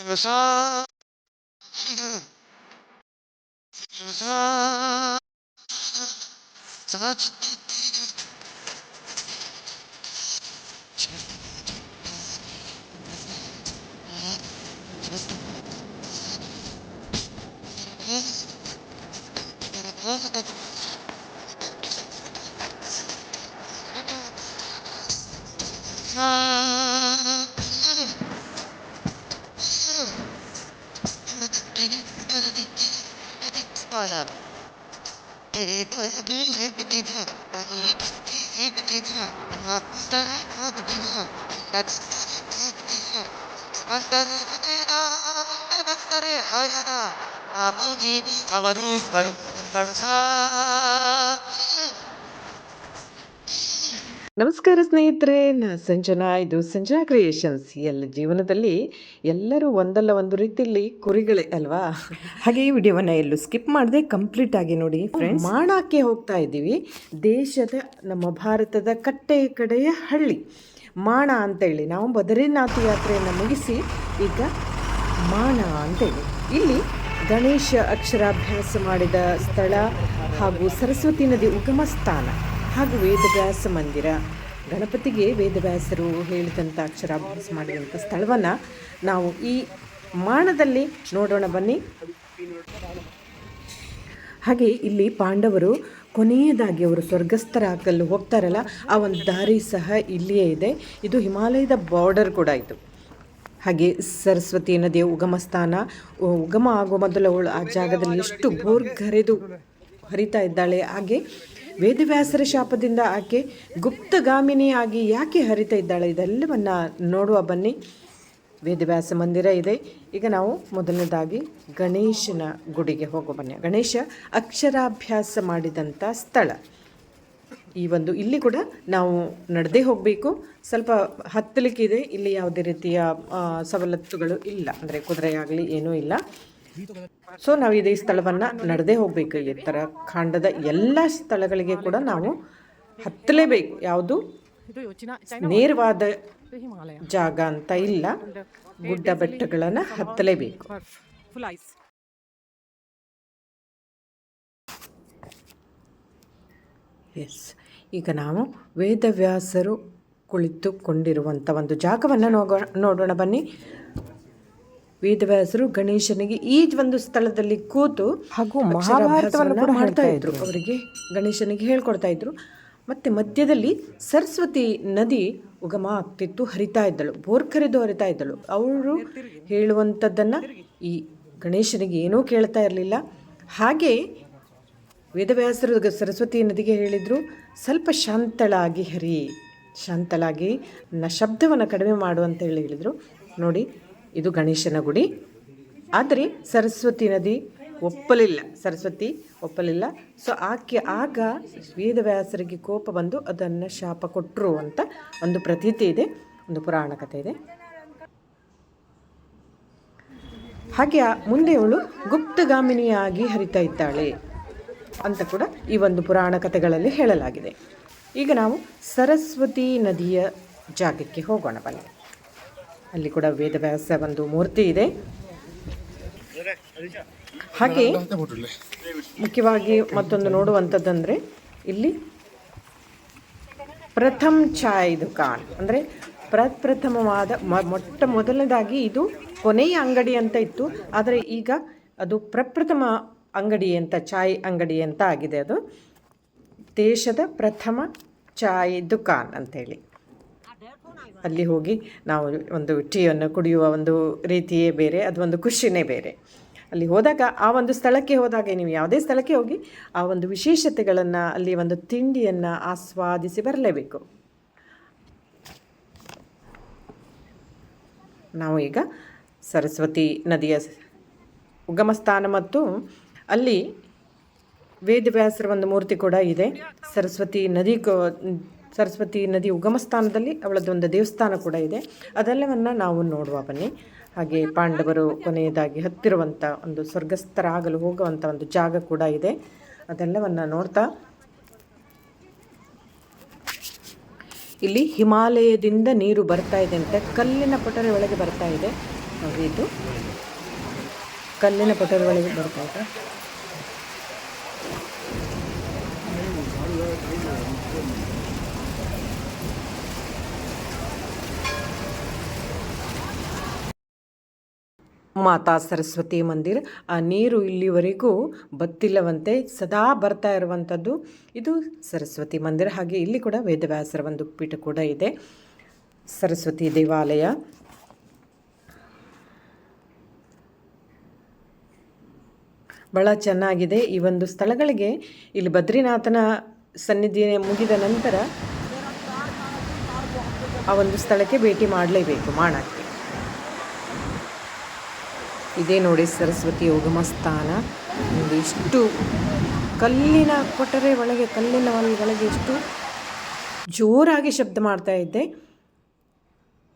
주사 주사 사치 Ah 거야. 아버지, 아버지, 감사. ನಮಸ್ಕಾರ ಸ್ನೇಹಿತರೆ ನಾ ಸಂಜನಾ. ಇದು ಸಂಜನಾ ಕ್ರಿಯೇಷನ್ಸ್ ಎಲ್ಲ ಜೀವನದಲ್ಲಿ ಎಲ್ಲರೂ ಒಂದಲ್ಲ ಒಂದು ರೀತಿಯಲ್ಲಿ ಕುರಿಗಳೇ ಅಲ್ವಾ? ಹಾಗೆ ಈ ವಿಡಿಯೋವನ್ನು ಎಲ್ಲೂ ಸ್ಕಿಪ್ ಮಾಡದೆ ಕಂಪ್ಲೀಟ್ ಆಗಿ ನೋಡಿ ಫ್ರೆಂಡ್ಸ್ ಮಾಣಕ್ಕೆ ಹೋಗ್ತಾ ಇದ್ದೀವಿ. ದೇಶದ ನಮ್ಮ ಭಾರತದ ಕಟ್ಟೆ ಕಡೆಯ ಹಳ್ಳಿ. ಮಾಣ ಅಂತೇಳಿ. ನಾವು ಬದರಿನಾಥ ಯಾತ್ರೆಯನ್ನು ಮುಗಿಸಿ ಈಗ ಮಾಣ ಅಂತೇಳಿ. ಇಲ್ಲಿ ಗಣೇಶ ಅಕ್ಷರಾಭ್ಯಾಸ ಮಾಡಿದ ಸ್ಥಳ ಹಾಗೂ ಸರಸ್ವತಿ ನದಿ ಉಗಮ ಸ್ಥಾನ. ಹಾಗೂ ವೇದವ್ಯಾಸ ಮಂದಿರ. ಗಣಪತಿಗೆ ವೇದವ್ಯಾಸರು ಹೇಳಿದಂಥ ಅಕ್ಷರಾಭ್ಯಾಸ ಮಾಡಿದಂಥ ಸ್ಥಳವನ್ನು ನಾವು ಈ ಮಾಣದಲ್ಲಿ ನೋಡೋಣ ಬನ್ನಿ. ಹಾಗೆ ಇಲ್ಲಿ ಪಾಂಡವರು ಕೊನೆಯದಾಗಿ ಅವರು ಸ್ವರ್ಗಸ್ಥರಾಗಲು ಹೋಗ್ತಾರಲ್ಲ, ಆ ಒಂದು ದಾರಿ ಸಹ ಇಲ್ಲಿಯೇ ಇದೆ. ಇದು ಹಿಮಾಲಯದ ಬಾರ್ಡರ್ ಕೂಡ ಇದು. ಹಾಗೆ ಸರಸ್ವತಿ ನದಿಯ ಉಗಮ ಸ್ಥಾನ. ಉಗಮ ಆಗುವ ಮೊದಲು ಅವಳು ಆ ಜಾಗದಲ್ಲಿ ಎಷ್ಟು ಬೋರ್ಗರೆದು ಹರಿತಾ ಇದ್ದಾಳೆ. ಹಾಗೆ ವೇದವ್ಯಾಸರ ಶಾಪದಿಂದ ಆಕೆ ಗುಪ್ತಗಾಮಿನಿಯಾಗಿ ಯಾಕೆ ಹರಿತಾ ಇದ್ದಾಳೆ? ಇದೆಲ್ಲವನ್ನು ನೋಡುವ ಬನ್ನಿ. ವೇದವ್ಯಾಸ ಮಂದಿರ ಇದೆ. ಈಗ ನಾವು ಮೊದಲನೇದಾಗಿ ಗಣೇಶನ ಗುಡಿಗೆ ಹೋಗೋ ಬನ್ನಿ. ಗಣೇಶ ಅಕ್ಷರಾಭ್ಯಾಸ ಮಾಡಿದಂಥ ಸ್ಥಳ. ಈ ಒಂದು ಇಲ್ಲಿ ಕೂಡ ನಾವು ನಡೆದೇ ಹೋಗಬೇಕು. ಸ್ವಲ್ಪ ಹತ್ತಲಿಕ್ಕಿದೆ. ಇಲ್ಲಿ ಯಾವುದೇ ರೀತಿಯ ಸವಲತ್ತುಗಳು ಇಲ್ಲ. ಅಂದರೆ ಕುದುರೆ ಆಗಲಿ ಏನೂ ಇಲ್ಲ. ಸೊ ನಾವು ಇದೇ ಸ್ಥಳವನ್ನು ನಡೆದೇ ಹೋಗಬೇಕು. ಈ ಥರ ಖಂಡದ ಎಲ್ಲ ಸ್ಥಳಗಳಿಗೆ ಕೂಡ ನಾವು ಹತ್ತಲೇಬೇಕು. ಯಾವುದು? ನೇರವಾದ ಜಾಗ ಅಂತ ಇಲ್ಲ. ಗುಡ್ಡ ಬೆಟ್ಟಗಳನ್ನು ಹತ್ತಲೇಬೇಕು. ಎಸ್ ಈಗ ನಾವು ವೇದವ್ಯಾಸರು ಕುಳಿತುಕೊಂಡಿರುವಂಥ ಒಂದು ಜಾಗವನ್ನು ನೋಡೋಣ ನೋಡೋಣ ಬನ್ನಿ. ವೇದವ್ಯಾಸರು ಗಣೇಶನಿಗೆ ಈ ಒಂದು ಸ್ಥಳದಲ್ಲಿ ಕೂತು ಹಾಗೂ ಮಹಾಭಾರತವನ್ನು ಕೂಡ ಮಾಡ್ತಾ ಇದ್ರು. ಅವರಿಗೆ ಗಣೇಶನಿಗೆ ಹೇಳ್ಕೊಡ್ತಾ ಇದ್ರು ಮತ್ತೆ ಮಧ್ಯದಲ್ಲಿ ಸರಸ್ವತಿ ನದಿ ಉಗಮ ಆಗ್ತಿತ್ತು ಹರಿತಾ ಇದ್ದಳು ಬೋರ್ಕರಿದು ಹರಿತಾ ಇದ್ದಳು. ಅವರು ಹೇಳುವಂಥದ್ದನ್ನು ಈ ಗಣೇಶನಿಗೆ ಏನೂ ಕೇಳ್ತಾ ಇರಲಿಲ್ಲ. ಹಾಗೆ ವೇದವ್ಯಾಸರು ಸರಸ್ವತಿ ನದಿಗೆ ಹೇಳಿದರು ಸ್ವಲ್ಪ ಶಾಂತಳಾಗಿ ಹರಿ ಶಾಂತಳಾಗಿ ನ ಶಬ್ದವನ್ನು ಕಡಿಮೆ ಮಾಡು ಅಂತ ಹೇಳಿ ಹೇಳಿದರು. ನೋಡಿ ಇದು ಗಣೇಶನ ಗುಡಿ. ಆದರೆ ಸರಸ್ವತಿ ನದಿ ಒಪ್ಪಲಿಲ್ಲ. ಸರಸ್ವತಿ ಒಪ್ಪಲಿಲ್ಲ. ಸೊ ಆಕೆ ಆಗ ವೇದವ್ಯಾಸರಿಗೆ ಕೋಪ ಬಂದು ಅದನ್ನು ಶಾಪ ಕೊಟ್ಟರು ಅಂತ ಒಂದು ಪ್ರತೀತಿ ಇದೆ, ಒಂದು ಪುರಾಣ ಕಥೆ ಇದೆ. ಹಾಗೆ ಮುಂದೆ ಅವಳು ಗುಪ್ತಗಾಮಿನಿಯಾಗಿ ಹರಿತಾ ಇದ್ದಾಳೆ ಅಂತ ಕೂಡ ಈ ಒಂದು ಪುರಾಣ ಕಥೆಗಳಲ್ಲಿ ಹೇಳಲಾಗಿದೆ. ಈಗ ನಾವು ಸರಸ್ವತಿ ನದಿಯ ಜಾಗಕ್ಕೆ ಹೋಗೋಣ ಬನ್ನಿ. ಅಲ್ಲಿ ಕೂಡ ವೇದವ್ಯಾಸ ಒಂದು ಮೂರ್ತಿ ಇದೆ. ಹಾಗೆ ಮುಖ್ಯವಾಗಿ ಮತ್ತೊಂದು ನೋಡುವಂಥದ್ದಂದರೆ ಇಲ್ಲಿ ಪ್ರಥಮ್ ಚಾಯ್ ದುಕಾನ್ ಅಂದರೆ ಪ್ರಪ್ರಥಮವಾದ ಮೊಟ್ಟ ಮೊದಲನೇದಾಗಿ ಇದು ಕೊನೆಯ ಅಂಗಡಿ ಅಂತ ಇತ್ತು. ಆದರೆ ಈಗ ಅದು ಪ್ರಪ್ರಥಮ ಅಂಗಡಿ ಅಂತ ಚಾಯ್ ಅಂಗಡಿ ಅಂತ ಆಗಿದೆ ಅದು. ದೇಶದ ಪ್ರಥಮ ಚಾಯ್ ದುಕಾನ್ ಅಂತೇಳಿ ಅಲ್ಲಿ ಹೋಗಿ ನಾವು ಒಂದು ಟೀಯನ್ನು ಕುಡಿಯುವ ಒಂದು ರೀತಿಯೇ ಬೇರೆ, ಅದು ಒಂದು ಖುಷಿನೇ ಬೇರೆ. ಅಲ್ಲಿ ಹೋದಾಗ ಆ ಒಂದು ಸ್ಥಳಕ್ಕೆ ಹೋದಾಗ, ನೀವು ಯಾವುದೇ ಸ್ಥಳಕ್ಕೆ ಹೋಗಿ ಆ ಒಂದು ವಿಶೇಷತೆಗಳನ್ನು, ಅಲ್ಲಿ ಒಂದು ತಿಂಡಿಯನ್ನು ಆಸ್ವಾದಿಸಿ ಬರಲೇಬೇಕು. ನಾವು ಈಗ ಸರಸ್ವತಿ ನದಿಯ ಉಗಮ ಸ್ಥಾನ ಮತ್ತು ಅಲ್ಲಿ ವೇದವ್ಯಾಸರ ಒಂದು ಮೂರ್ತಿ ಕೂಡ ಇದೆ. ಸರಸ್ವತಿ ನದಿ ಸರಸ್ವತಿ ನದಿ ಉಗಮ ಸ್ಥಾನದಲ್ಲಿ ಅವಳದ್ದು ದೇವಸ್ಥಾನ ಕೂಡ ಇದೆ. ಅದೆಲ್ಲವನ್ನು ನಾವು ನೋಡುವ, ಬನ್ನಿ. ಹಾಗೆ ಪಾಂಡವರು ಕೊನೆಯದಾಗಿ ಹತ್ತಿರುವಂಥ ಒಂದು ಸ್ವರ್ಗಸ್ಥರಾಗಲು ಹೋಗುವಂಥ ಒಂದು ಜಾಗ ಕೂಡ ಇದೆ. ಅದೆಲ್ಲವನ್ನು ನೋಡ್ತಾ ಇಲ್ಲಿ ಹಿಮಾಲಯದಿಂದ ನೀರು ಬರ್ತಾ ಇದೆ ಅಂತ ಕಲ್ಲಿನ ಪೊಟರೆ ಒಳಗೆ ಬರ್ತಾ ಇದೆ. ಇದು ಕಲ್ಲಿನ ಪಟರ್ಗಳಿಗೆ ಬರ್ತಾ ಇದೆ. ಮಾತಾ ಸರಸ್ವತಿ ಮಂದಿರ. ಆ ನೀರು ಇಲ್ಲಿವರೆಗೂ ಬತ್ತಿಲ್ಲವಂತೆ ಸದಾ ಬರ್ತಾ ಇರುವಂಥದ್ದು. ಇದು ಸರಸ್ವತಿ ಮಂದಿರ. ಹಾಗೆ ಇಲ್ಲಿ ಕೂಡ ವೇದವ್ಯಾಸರ ಒಂದು ಪೀಠ ಕೂಡ ಇದೆ. ಸರಸ್ವತಿ ದೇವಾಲಯ. ಭಾಳ ಚೆನ್ನಾಗಿದೆ. ಈ ಒಂದು ಸ್ಥಳಗಳಿಗೆ ಇಲ್ಲಿ ಬದ್ರಿನಾಥನ ಸನ್ನಿಧಿ ಮುಗಿದ ನಂತರ ಆ ಒಂದು ಸ್ಥಳಕ್ಕೆ ಭೇಟಿ ಮಾಡಲೇಬೇಕು. ಮಾಡಕ್ಕೆ ಇದೇ ನೋಡಿ ಸರಸ್ವತಿ ಉಗಮ ಸ್ಥಾನ. ಎಷ್ಟು ಕಲ್ಲಿನ ಕೊಟ್ಟರೆ ಒಳಗೆ, ಕಲ್ಲಿನ ಒಳ- ಒಳಗೆ ಎಷ್ಟು ಜೋರಾಗಿ ಶಬ್ದ ಮಾಡ್ತಾ ಇದ್ದೆ.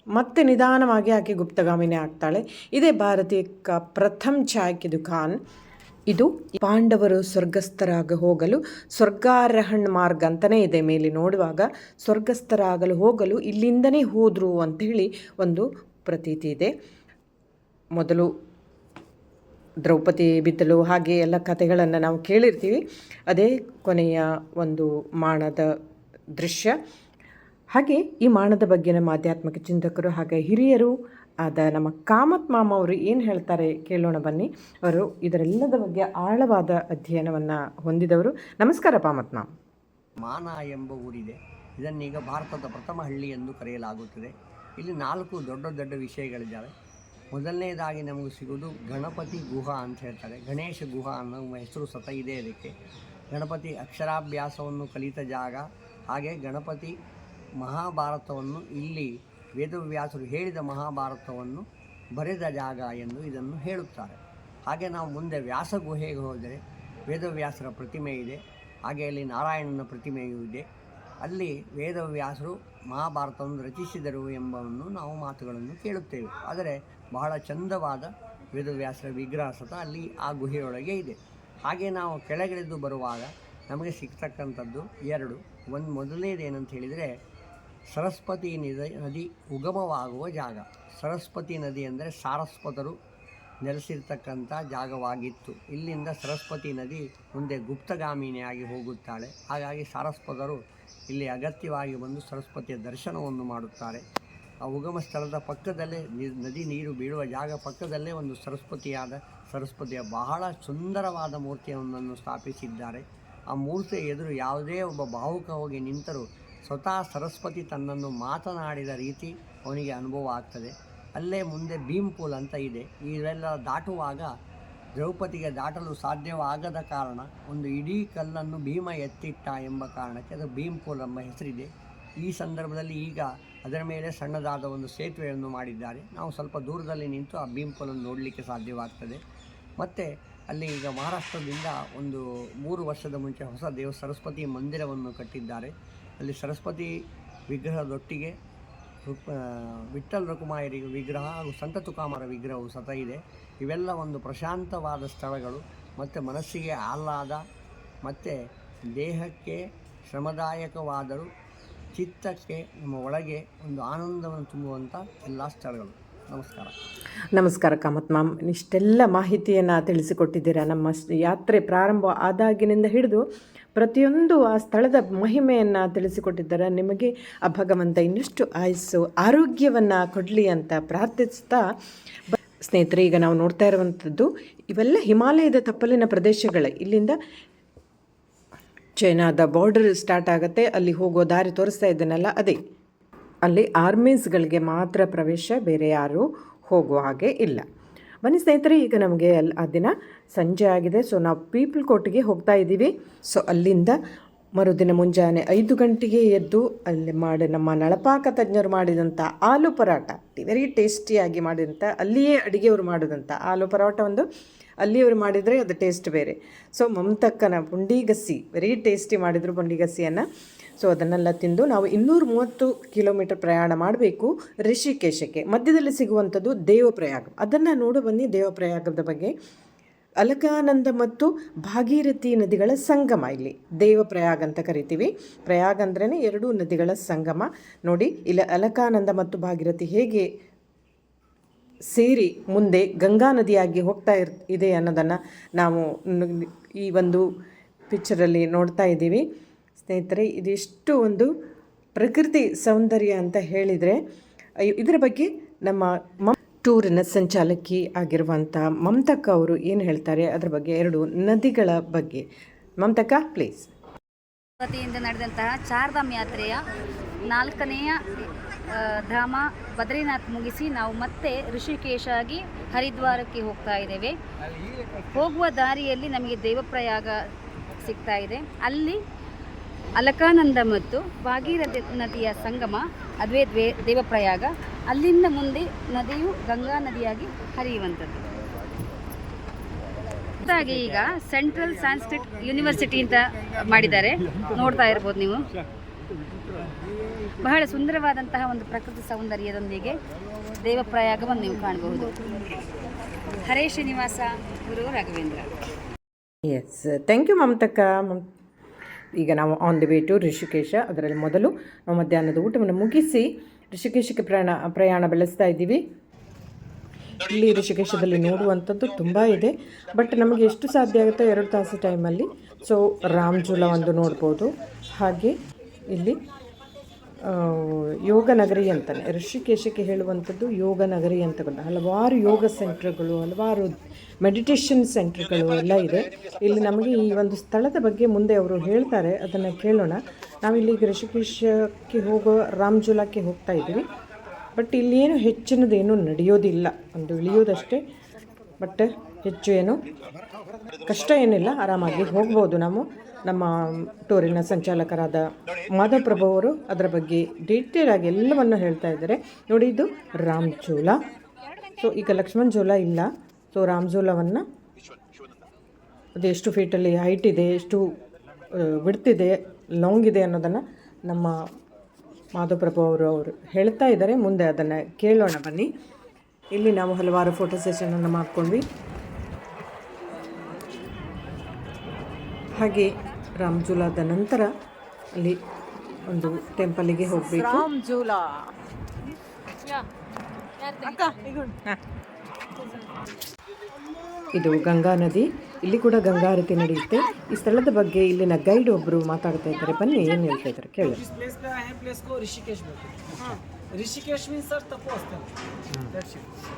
ಮತ್ತೆ ನಿಧಾನವಾಗಿ ಆಕೆ ಗುಪ್ತಗಾಮಿನಿ ಆಗ್ತಾಳೆ. ಇದೇ ಭಾರತೀಯ ಪ್ರಥಮ್ ಚಾಯ್ ಇದು ದುಕಾನ್ ಇದು ಪಾಂಡವರು ಸ್ವರ್ಗಸ್ಥರಾಗ ಹೋಗಲು, ಸ್ವರ್ಗಾರಹಣ್ ಮಾರ್ಗ ಅಂತಲೇ ಇದೆ ಮೇಲೆ ನೋಡುವಾಗ. ಸ್ವರ್ಗಸ್ಥರಾಗಲು ಹೋಗಲು ಇಲ್ಲಿಂದನೇ ಹೋದರು ಹೇಳಿ ಒಂದು ಪ್ರತೀತಿ ಇದೆ. ಮೊದಲು ದ್ರೌಪದಿ ಬಿದ್ದಲು ಹಾಗೆ ಎಲ್ಲ ಕಥೆಗಳನ್ನು ನಾವು ಕೇಳಿರ್ತೀವಿ. ಅದೇ ಕೊನೆಯ ಒಂದು ಮಾಣದ ದೃಶ್ಯ. ಹಾಗೆ ಈ ಮಾಣದ ಬಗ್ಗೆ ನಮ್ಮ ಆಧ್ಯಾತ್ಮಿಕ ಚಿಂತಕರು ಹಾಗೆ ಹಿರಿಯರು ಆದ ನಮ್ಮ ಕಾಮತ್ ಮಾಮ ಅವರು ಏನು ಹೇಳ್ತಾರೆ ಕೇಳೋಣ ಬನ್ನಿ. ಅವರು ಇದರೆಲ್ಲದ ಬಗ್ಗೆ ಆಳವಾದ ಅಧ್ಯಯನವನ್ನು ಹೊಂದಿದವರು. ನಮಸ್ಕಾರ ಪಾಮತ್ ಮಾಮ್. ಮಾನ ಎಂಬ ಊರಿದೆ. ಇದನ್ನೀಗ ಭಾರತದ ಪ್ರಥಮ ಹಳ್ಳಿ ಎಂದು ಕರೆಯಲಾಗುತ್ತದೆ. ಇಲ್ಲಿ ನಾಲ್ಕು ದೊಡ್ಡ ದೊಡ್ಡ ವಿಷಯಗಳಿದ್ದಾವೆ. ಮೊದಲನೇದಾಗಿ ನಮಗೆ ಸಿಗೋದು ಗಣಪತಿ ಗುಹ ಅಂತ ಹೇಳ್ತಾರೆ. ಗಣೇಶ ಗುಹ ಅನ್ನೋ ಹೆಸರು ಸತ ಇದೆ ಅದಕ್ಕೆ ಗಣಪತಿ ಅಕ್ಷರಾಭ್ಯಾಸವನ್ನು ಕಲಿತ ಜಾಗ. ಹಾಗೆ ಗಣಪತಿ ಮಹಾಭಾರತವನ್ನು ಇಲ್ಲಿ ವೇದವ್ಯಾಸರು ಹೇಳಿದ ಮಹಾಭಾರತವನ್ನು ಬರೆದ ಜಾಗ ಎಂದು ಇದನ್ನು ಹೇಳುತ್ತಾರೆ. ಹಾಗೆ ನಾವು ಮುಂದೆ ವ್ಯಾಸ ಗುಹೆಗೆ ಹೋದರೆ ವೇದವ್ಯಾಸರ ಪ್ರತಿಮೆ ಇದೆ. ಹಾಗೆ ಅಲ್ಲಿ ನಾರಾಯಣನ ಪ್ರತಿಮೆಯೂ ಇದೆ. ಅಲ್ಲಿ ವೇದವ್ಯಾಸರು ಮಹಾಭಾರತವನ್ನು ರಚಿಸಿದರು ಎಂಬವನ್ನು ನಾವು ಮಾತುಗಳನ್ನು ಕೇಳುತ್ತೇವೆ. ಆದರೆ ಬಹಳ ಚಂದವಾದ ವೇದವ್ಯಾಸ ವಿಗ್ರಹ ಸತ ಅಲ್ಲಿ ಆ ಗುಹೆಯೊಳಗೆ ಇದೆ. ಹಾಗೆ ನಾವು ಕೆಳಗಿಳಿದು ಬರುವಾಗ ನಮಗೆ ಸಿಗ್ತಕ್ಕಂಥದ್ದು ಎರಡು. ಒಂದು ಮೊದಲನೇದೇನಂತ ಹೇಳಿದರೆ ಸರಸ್ವತಿ ನದಿ ನದಿ ಉಗಮವಾಗುವ ಜಾಗ. ಸರಸ್ವತಿ ನದಿ ಅಂದರೆ ಸಾರಸ್ವತರು ನೆಲೆಸಿರ್ತಕ್ಕಂಥ ಜಾಗವಾಗಿತ್ತು. ಇಲ್ಲಿಂದ ಸರಸ್ವತಿ ನದಿ ಮುಂದೆ ಗುಪ್ತಗಾಮಿನಿಯಾಗಿ ಹೋಗುತ್ತಾಳೆ. ಹಾಗಾಗಿ ಸಾರಸ್ವತರು ಇಲ್ಲಿ ಅಗತ್ಯವಾಗಿ ಬಂದು ಸರಸ್ವತಿಯ ದರ್ಶನವನ್ನು ಮಾಡುತ್ತಾರೆ. ಆ ಉಗಮ ಸ್ಥಳದ ಪಕ್ಕದಲ್ಲೇ ನದಿ ನೀರು ಬೀಳುವ ಜಾಗ ಪಕ್ಕದಲ್ಲೇ ಒಂದು ಸರಸ್ವತಿಯಾದ ಸರಸ್ವತಿಯ ಬಹಳ ಸುಂದರವಾದ ಮೂರ್ತಿಯೊಂದನ್ನು ಸ್ಥಾಪಿಸಿದ್ದಾರೆ. ಆ ಮೂರ್ತಿಯ ಎದುರು ಯಾವುದೇ ಒಬ್ಬ ಭಾವುಕ ಹೋಗಿ ನಿಂತರೂ ಸ್ವತಃ ಸರಸ್ವತಿ ತನ್ನನ್ನು ಮಾತನಾಡಿದ ರೀತಿ ಅವನಿಗೆ ಅನುಭವ ಆಗ್ತದೆ. ಅಲ್ಲೇ ಮುಂದೆ ಭೀಮ್ ಪೂಲ್ ಅಂತ ಇದೆ. ಇವೆಲ್ಲ ದಾಟುವಾಗ ದ್ರೌಪದಿಗೆ ದಾಟಲು ಸಾಧ್ಯವಾಗದ ಕಾರಣ ಒಂದು ಇಡೀ ಕಲ್ಲನ್ನು ಭೀಮ ಎತ್ತಿಟ್ಟ ಎಂಬ ಕಾರಣಕ್ಕೆ ಅದು ಭೀಮ್ ಪೂಲ್ ಎಂಬ ಹೆಸರಿದೆ. ಈ ಸಂದರ್ಭದಲ್ಲಿ ಈಗ ಅದರ ಮೇಲೆ ಸಣ್ಣದಾದ ಒಂದು ಸೇತುವೆಯನ್ನು ಮಾಡಿದ್ದಾರೆ. ನಾವು ಸ್ವಲ್ಪ ದೂರದಲ್ಲಿ ನಿಂತು ಆ ಭೀಮ್ಪಲನ್ನು ನೋಡಲಿಕ್ಕೆ ಸಾಧ್ಯವಾಗ್ತದೆ. ಮತ್ತು ಅಲ್ಲಿ ಈಗ ಮಹಾರಾಷ್ಟ್ರದಿಂದ ಒಂದು ಮೂರು ವರ್ಷದ ಮುಂಚೆ ಹೊಸ ದೇವ, ಸರಸ್ವತಿ ಮಂದಿರವನ್ನು ಕಟ್ಟಿದ್ದಾರೆ. ಅಲ್ಲಿ ಸರಸ್ವತಿ ವಿಗ್ರಹದೊಟ್ಟಿಗೆ ವಿಠಲ್ ರಕುಮಾಯರಿಗೆ ರಕುಮಾಯರಿ ವಿಗ್ರಹ ಹಾಗೂ ಸಂತ ತುಕಾಮರ ವಿಗ್ರಹವು ಸತ ಇದೆ. ಇವೆಲ್ಲ ಒಂದು ಪ್ರಶಾಂತವಾದ ಸ್ಥಳಗಳು. ಮತ್ತು ಮನಸ್ಸಿಗೆ ಆಹ್ಲಾದ, ಮತ್ತು ದೇಹಕ್ಕೆ ಶ್ರಮದಾಯಕವಾದರೂ ಚಿತ್ತಕ್ಕೆ ನಮ್ಮ ಒಳಗೆ ಒಂದು ಆನಂದವನ್ನು ತುಂಬುವಂಥ ಎಲ್ಲ ಸ್ಥಳಗಳು. ನಮಸ್ಕಾರ. ನಮಸ್ಕಾರ ಕಾಮತ್ ಮಾಮ್ ಇಷ್ಟೆಲ್ಲ ಮಾಹಿತಿಯನ್ನು ತಿಳಿಸಿಕೊಟ್ಟಿದ್ದೀರಾ? ನಮ್ಮ ಯಾತ್ರೆ ಪ್ರಾರಂಭ ಆದಾಗಿನಿಂದ ಹಿಡಿದು ಪ್ರತಿಯೊಂದು ಆ ಸ್ಥಳದ ಮಹಿಮೆಯನ್ನು ತಿಳಿಸಿಕೊಟ್ಟಿದ್ದಾರೆ. ನಿಮಗೆ ಆ ಭಗವಂತ ಇನ್ನಷ್ಟು ಆಯಸ್ಸು, ಆರೋಗ್ಯವನ್ನು ಕೊಡಲಿ ಅಂತ ಪ್ರಾರ್ಥಿಸ್ತಾ ಸ್ನೇಹಿತರೆ, ಈಗ ನಾವು ನೋಡ್ತಾ ಇರುವಂಥದ್ದು ಇವೆಲ್ಲ ಹಿಮಾಲಯದ ತಪ್ಪಲಿನ ಪ್ರದೇಶಗಳೇ. ಇಲ್ಲಿಂದ ಚೈನಾದ ಬಾರ್ಡರ್ ಸ್ಟಾರ್ಟ್ ಆಗುತ್ತೆ. ಅಲ್ಲಿ ಹೋಗೋ ದಾರಿ ತೋರಿಸ್ತಾ ಇದ್ದೇನಲ್ಲ, ಅದೇ. ಅಲ್ಲಿ ಆರ್ಮೀಸ್ಗಳಿಗೆ ಮಾತ್ರ ಪ್ರವೇಶ, ಬೇರೆ ಯಾರೂ ಹೋಗುವ ಹಾಗೆ ಇಲ್ಲ. ಬನ್ನಿ ಸ್ನೇಹಿತರೆ, ಈಗ ನಮಗೆ ಅಲ್ಲಿ ಆ ದಿನ ಸಂಜೆ ಆಗಿದೆ. ಸೊ, ನಾವು ಪೀಪಲ್ ಕೋರ್ಟ್ಗೆ ಹೋಗ್ತಾ ಇದ್ದೀವಿ. ಸೊ, ಅಲ್ಲಿಂದ ಮರುದಿನ ಮುಂಜಾನೆ ಐದು ಗಂಟೆಗೆ ಎದ್ದು ಅಲ್ಲಿ ಮಾಡಿ, ನಮ್ಮ ನಳಪಾಕ ತಜ್ಞರು ಮಾಡಿದಂಥ ಆಲೂ ಪರಾಟ ವೆರಿ ಟೇಸ್ಟಿಯಾಗಿ ಮಾಡಿದಂಥ, ಅಲ್ಲಿಯೇ ಅಡುಗೆಯವರು ಮಾಡಿದಂಥ ಆಲೂ ಪರೋಟ ಒಂದು ಅಲ್ಲಿಯವರು ಮಾಡಿದರೆ ಅದು ಟೇಸ್ಟ್ ಬೇರೆ. ಸೊ ಮಮತಕ್ಕನ ಬುಂಡಿಗಸಿ ವೆರಿ ಟೇಸ್ಟಿ ಮಾಡಿದರು ಬುಂಡಿಗಸಿಯನ್ನು ಸೊ ಅದನ್ನೆಲ್ಲ ತಿಂದು ನಾವು ಇನ್ನೂರ ಮೂವತ್ತು ಕಿಲೋಮೀಟರ್ ಪ್ರಯಾಣ ಮಾಡಬೇಕು ರಿಷಿಕೇಶಕ್ಕೆ. ಮಧ್ಯದಲ್ಲಿ ಸಿಗುವಂಥದ್ದು ದೇವಪ್ರಯಾಗ. ಅದನ್ನು ನೋಡು ಬನ್ನಿ ದೇವಪ್ರಯಾಗದ ಬಗ್ಗೆ. ಅಲಕಾನಂದ ಮತ್ತು ಭಾಗೀರಥಿ ನದಿಗಳ ಸಂಗಮ ಇಲ್ಲಿ. ದೇವಪ್ರಯಾಗ ಅಂತ ಕರಿತೀವಿ. ಪ್ರಯಾಗ ಅಂದ್ರೇ ಎರಡೂ ನದಿಗಳ ಸಂಗಮ. ನೋಡಿ, ಇಲ್ಲಿ ಅಲಕಾನಂದ ಮತ್ತು ಭಾಗೀರಥಿ ಹೇಗೆ ಸೇರಿ ಮುಂದೆ ಗಂಗಾ ನದಿಯಾಗಿ ಹೋಗ್ತಾ ಇರ್, ಇದೆ ಅನ್ನೋದನ್ನು ನಾವು ಈ ಒಂದು ಪಿಕ್ಚರಲ್ಲಿ ನೋಡ್ತಾ ಇದ್ದೀವಿ. ಸ್ನೇಹಿತರೆ, ಇದಿಷ್ಟು ಒಂದು ಪ್ರಕೃತಿ ಸೌಂದರ್ಯ ಅಂತ ಹೇಳಿದರೆ ಇದರ ಬಗ್ಗೆ ನಮ್ಮ ಮಮ್, ಟೂರಿನ ಸಂಚಾಲಕಿ ಆಗಿರುವಂಥ ಮಮತಕ್ಕ ಅವರು ಏನು ಹೇಳ್ತಾರೆ, ಅದರ ಬಗ್ಗೆ ಎರಡು ನದಿಗಳ ಬಗ್ಗೆ. ಮಮತಕ್ಕ ಪ್ಲೀಸ್ ವತಿಯಿಂದ ನಡೆದಂತಹ ಚಾರ್ಧಾಮ್ ಯಾತ್ರೆಯ ನಾಲ್ಕನೆಯ ಧಾಮ ಬದ್ರಿನಾಥ್ ಮುಗಿಸಿ ನಾವು ಮತ್ತೆ ಋಷಿಕೇಶ ಆಗಿ ಹರಿದ್ವಾರಕ್ಕೆ ಹೋಗ್ತಾ ಇದ್ದೇವೆ. ಹೋಗುವ ದಾರಿಯಲ್ಲಿ ನಮಗೆ ದೇವಪ್ರಯಾಗ ಸಿಗ್ತಾ ಇದೆ. ಅಲ್ಲಿ ಅಲಕಾನಂದ ಮತ್ತು ಭಾಗೀರಥ ನದಿಯ ಸಂಗಮ, ಅದುವೇ ದ್ವೇ, ದೇವಪ್ರಯಾಗ, ಅಲ್ಲಿಂದ ಮುಂದೆ ನದಿಯು ಗಂಗಾ ನದಿಯಾಗಿ ಹರಿಯುವಂಥದ್ದು. ಹೊಸದಾಗಿ ಈಗ ಸೆಂಟ್ರಲ್ ಸಾಂಸ್ಕ್ರಿಟ್ ಯೂನಿವರ್ಸಿಟಿ ಅಂತ ಮಾಡಿದ್ದಾರೆ. ನೋಡ್ತಾ ಇರ್ಬೋದು ನೀವು. ಬಹಳ ಸುಂದರವಾದಂತಹ ಒಂದು ಪ್ರಕೃತಿ ಸೌಂದರ್ಯದೊಂದಿಗೆ ದೇವಪ್ರಯಾಗವನ್ನು ನೀವು ಕಾಣಬಹುದು. ಹರೇ Srinivasa, Guru Raghavendra. Yes thank you ಮಮತಕ್ಕ. ಮಮ್, ಈಗ ನಾವು on the way to Rishikesh ಅದರಲ್ಲಿ ಮೊದಲು ನಾವು ಮಧ್ಯಾಹ್ನದ ಊಟವನ್ನು ಮುಗಿಸಿ ಋಷಿಕೇಶಕ್ಕೆ ಪ್ರಯಾಣ ಪ್ರಯಾಣ ಬೆಳೆಸ್ತಾ ಇದ್ದೀವಿ. ಇಲ್ಲಿ ಋಷಿಕೇಶದಲ್ಲಿ ನೋಡುವಂಥದ್ದು ತುಂಬ ಇದೆ. ಬಟ್ ನಮಗೆ ಎಷ್ಟು ಸಾಧ್ಯ ಆಗುತ್ತೋ ಎರಡು ತಾಸು ಟೈಮಲ್ಲಿ ಸೊ ರಾಮ್ಜುಲ ಒಂದು ನೋಡ್ಬೋದು. ಹಾಗೆ ಇಲ್ಲಿ ಯೋಗ ನಗರಿ ಅಂತಾನೆ. ಋಷಿಕೇಶಕ್ಕೆ ಹೇಳುವಂಥದ್ದು ಯೋಗ ನಗರಿ ಅಂತ ಹಲವಾರು ಯೋಗ ಸೆಂಟ್ರ್ಗಳು, ಹಲವಾರು ಮೆಡಿಟೇಷನ್ ಸೆಂಟ್ರ್ಗಳು ಎಲ್ಲ ಇದೆ. ಇಲ್ಲಿ ನಮಗೆ ಈ ಒಂದು ಸ್ಥಳದ ಬಗ್ಗೆ ಮುಂದೆ ಅವರು ಹೇಳ್ತಾರೆ. ಅದನ್ನು ಕೇಳೋಣ. ನಾವಿಲ್ಲಿ ಋಷಿಕೇಶಕ್ಕೆ ಹೋಗೋ ರಾಮ್ಜುಲಾಕ್ಕೆ ಹೋಗ್ತಾ ಇದ್ದೀವಿ. ಬಟ್ ಇಲ್ಲಿ ಏನು ಹೆಚ್ಚಿನದೇನು ನಡೆಯೋದಿಲ್ಲ. ಒಂದು ಇಳಿಯೋದಷ್ಟೇ. ಬಟ್ ಹೆಚ್ಚು ಏನು? ಕಷ್ಟ ಏನಿಲ್ಲ, ಆರಾಮಾಗಿ ಹೋಗ್ಬೋದು ನಾವು. ನಮ್ಮ ಟೂರಿನ ಸಂಚಾಲಕರಾದ ಮಾಧವ್ ಪ್ರಭು ಅವರು ಅದರ ಬಗ್ಗೆ ಡೀಟೇಲ್ ಆಗಿ ಎಲ್ಲವನ್ನು ಹೇಳ್ತಾ ಇದ್ದಾರೆ. ನೋಡಿ, ಇದು ರಾಮ್ ಜೋಲ ಸೊ ಈಗ ಲಕ್ಷ್ಮಣ್ ಜೋಲ ಇಲ್ಲ. ಸೊ ರಾಮ್ ಜೋಲವನ್ನು ಅದು ಎಷ್ಟು ಫೀಟಲ್ಲಿ ಹೈಟ್ ಇದೆ, ಎಷ್ಟು ಬಿಡ್ತಿದೆ ಲಾಂಗ್ ಇದೆ ಅನ್ನೋದನ್ನು ನಮ್ಮ ಮಾಧವಪ್ರಭು ಅವರು ಅವರು ಹೇಳ್ತಾ ಇದ್ದಾರೆ. ಮುಂದೆ ಅದನ್ನು ಕೇಳೋಣ ಬನ್ನಿ. ಇಲ್ಲಿ ನಾವು ಹಲವಾರು ಫೋಟೋ ಸೆಷನನ್ನು ಮಾಡ್ಕೊಂಡ್ವಿ. ಹಾಗೆ ರಾಮ್ ಜುಲಾದ ನಂತರ ಅಲ್ಲಿ ಒಂದು ಟೆಂಪಲಿಗೆ ಹೋಗಬೇಕು. ಇದು? ಗಂಗಾ ನದಿ. ಇಲ್ಲಿ ಕೂಡ ಗಂಗಾ ಆರತಿ ನಡೆಯುತ್ತೆ. ಈ ಸ್ಥಳದ ಬಗ್ಗೆ ಇಲ್ಲಿನ ಗೈಡ್ ಒಬ್ಬರು ಮಾತಾಡ್ತಾ ಇದ್ದಾರೆ. ಬನ್ನಿ ಏನು ಹೇಳ್ತಾ ಇದ್ದಾರೆ? ಕೇಳಿ हैं ऋषिकेश बोलते हैं ऋषिकेश मीन सर तपो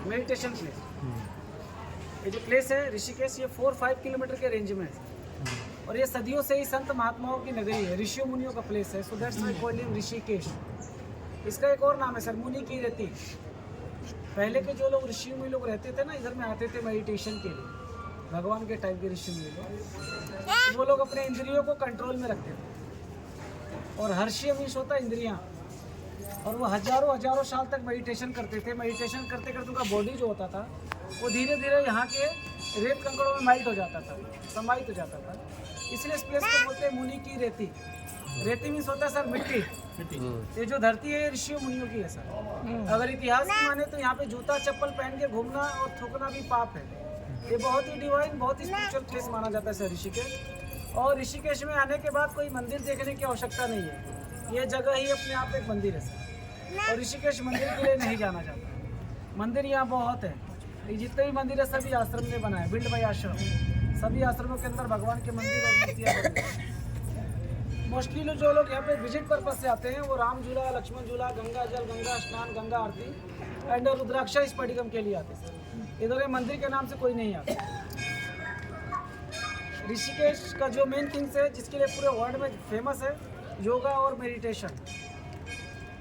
मेडिटेशन प्लेस ये जो प्लेस है ऋषिकेश ये फोर फाइव किलोमीटर के रेंज में है। और ये सदियों से ही संत महात्माओं की नगरी है ऋषियों मुनियों का प्लेस है। So that's my call Rishikesh. इसका एक और नाम है सर मुनि की रहती पहले के जो लोग ऋषि मुनि लोग रहते थे ना इधर में आते थे मेडिटेशन के लिए। भगवान के टाइम के ऋषि मुनि लोग। वो लोग अपने इंद्रियों को कंट्रोल में रखते थे। और हर्षीय मीन्स होता है इंद्रियाँ। और वो हज़ारों हज़ारों साल तक मेडिटेशन करते थे। मेडिटेशन करते करते उनका बॉडी जो होता था वो धीरे धीरे यहाँ के रेत कंकड़ों में माइट हो जाता था समाहित हो जाता था। इसलिए इस प्लेस को बोलते हैं मुनि की रेती। रेती मीन्स होता है सर मिट्टी। ये जो धरती है ये ऋषियों मुनियों की है सर। अगर इतिहास की माने तो यहाँ पे जूता चप्पल पहन के घूमना और थूकना भी पाप है। ये बहुत ही डिवाइन बहुत ही स्पिरिचुअल प्लेस माना जाता है सर ऋषिकेश। और ऋषिकेश में आने के बाद कोई मंदिर देखने की आवश्यकता नहीं है। ये जगह ही अपने आप एक मंदिर है सर। और ऋषिकेश मंदिर के लिए नहीं जाना जाता मंदिर यहाँ बहुत है। जितने भी मंदिर है, सभी आश्रम ने बनाए बिल्ड बाई आश्रम। सभी आश्रमों के अंदर भगवान के मंदिर और मूर्तियाँ मोस्टली जो लोग यहाँ पे विज़िट पर्पज से आते हैं, वो राम झूला, लक्ष्मण झूला, गंगा जल, गंगा स्नान, गंगा आरती एंड रुद्राक्षा स्फटिकम के लिए आते हैं इधर मंदिर के नाम से कोई नहीं आता। ऋषिकेश का जो मेन थिंग्स है, जिसके लिए पूरे वर्ल्ड में फ़ेमस है योगा और मेडिटेशन।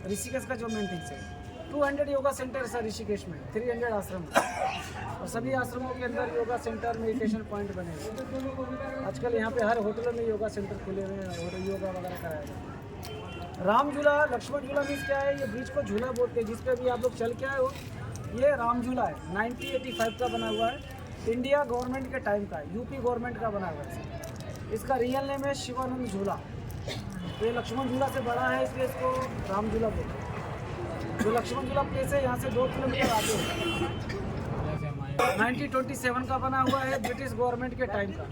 ऋषिकेश का जो मेन थिंग्स है। 200 योगा सेंटर है ऋषिकेश में 300 आश्रम है। और सभी आश्रमों के अंदर योगा सेंटर मेडिटेशन पॉइंट बने हुए आजकल यहाँ पे हर होटलों में योगा सेंटर खुले हुए हैं और योगा वगैरह कराया है। राम झूला लक्ष्मण झूला मीन्स क्या है? ये ब्रिज को झूला बोलते हैं, जिस पे भी आप लोग चल के आए हो, ये राम झूला है 1985 का बना हुआ है। इंडिया गवर्नमेंट के टाइम का यूपी गवर्नमेंट का बना हुआ है। इसका रियल नेम है शिवानंद झूला। तो ये लक्ष्मण झूला से बड़ा है, इसलिए इसको राम झूला बोलते हैं। जो लक्ष्मण झूला प्लेस है यहाँ से दो किलोमीटर आगे है। 1927 का बना हुआ है ब्रिटिश गवर्नमेंट के टाइम का।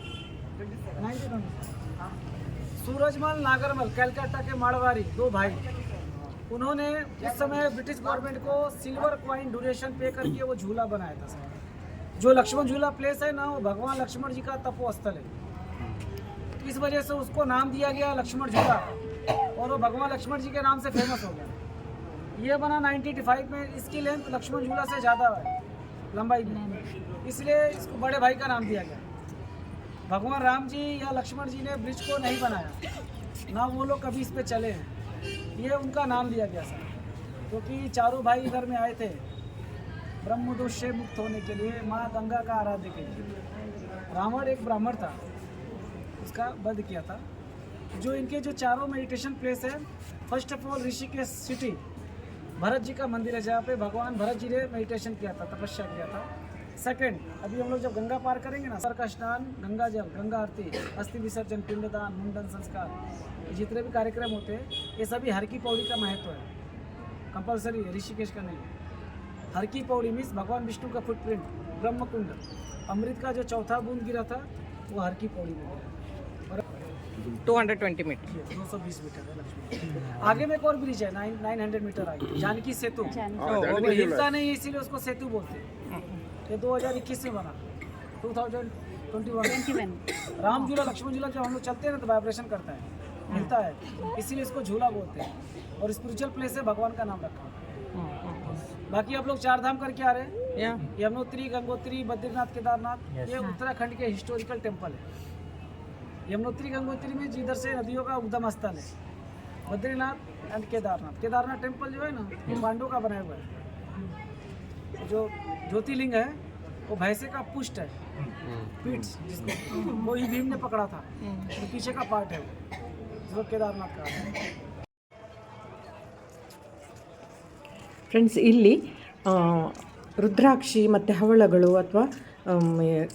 1927 सूरजमल, नागरमल, कलकत्ता के मारवाड़ी दो भाई। उन्होंने उस समय ब्रिटिश गवर्नमेंट को सिल्वर क्वाइन डोनेशन पे करके वो झूला बनाया था। जो लक्ष्मण झूला प्लेस है ना, वो भगवान लक्ष्मण जी का तपो स्थल है। इस वजह से उसको नाम दिया गया लक्ष्मण झूला और वो भगवान लक्ष्मण जी के नाम से फ़ेमस हो गया। ये बना 1985 में, इसकी लेंथ लक्ष्मण झूला से ज़्यादा है, लंबाई में। इसलिए इसको बड़े भाई का नाम दिया गया। भगवान राम जी या लक्ष्मण जी ने ब्रिज को नहीं बनाया। ना वो लोग कभी इस पे चले हैं। ये उनका नाम दिया गया सर क्योंकि तो चारों भाई इधर में आए थे ब्रह्म दोष से मुक्त होने के लिए, माँ गंगा का आराध्य के लिए। रावण एक ब्राह्मण था। उसका वध किया था। जो इनके जो चारों मेडिटेशन प्लेस है first of all Rishikesh city Bharat ji का मंदिर है जहाँ पे भगवान भरत जी ने मेडिटेशन किया था, तपस्या किया था। सेकंड अभी हम लोग जब गंगा पार करेंगे ना, सर का स्नान, गंगा जल, गंगा आरती, अस्थि विसर्जन, पिंडदान, मुंडन संस्कार जितने भी कार्यक्रम होते हैं, ये सभी हर की पौड़ी का महत्व है। कंपलसरी है ऋषिकेश का नहीं। हर की पौड़ी मीन्स भगवान विष्णु का फुटप्रिंट ब्रह्म कुंड अमृत का जो चौथा बूंद गिरा था, वो हर की पौड़ी में गिरा। Two hundred twenty metre. दो सौ बीस मीटर है आगे में एक और ब्रिज है नाइन नाइन हंड्रेड मीटर आगे। जानकी सेतु। हाँ, हिलता नहीं है इसीलिए उसको सेतु बोलते हैं। ये दो हज़ार इक्कीस में बना। Two thousand twenty one. Ram Jhula Lakshman Jhula जब हम लोग चलते हैं ना तो वाइब्रेशन करता है। हिलता है। इसीलिए इसको झूला बोलते हैं। और स्पिरिचुअल प्लेस है भगवान का नाम रखा बाकी आप लोग चार धाम करके आ रहे हैं। यमुनोत्री गंगोत्री बद्रीनाथ केदारनाथ ये उत्तराखंड के हिस्टोरिकल टेंपल है। यमुनोत्री गंगोत्री में जिधर से नदियों का उद्गम स्थल है बद्रीनाथ एंड केदारनाथ केदारनाथ टेम्पल जो है ना वो पांडवों का बनाया हुआ है जो ज्योतिर्लिंग है वो भैंसे का पुष्ट है पीठ जिसको वो ही भीम ने पकड़ा था तो पीछे का पार्ट है वो जिसको केदारनाथ का है ಫ್ರೆಂಡ್ಸ್ ಇಲ್ಲಿ ಆ, ರುದ್ರಾಕ್ಷಿ ಮತ್ತು ಹವಳಗಳು ಅಥವಾ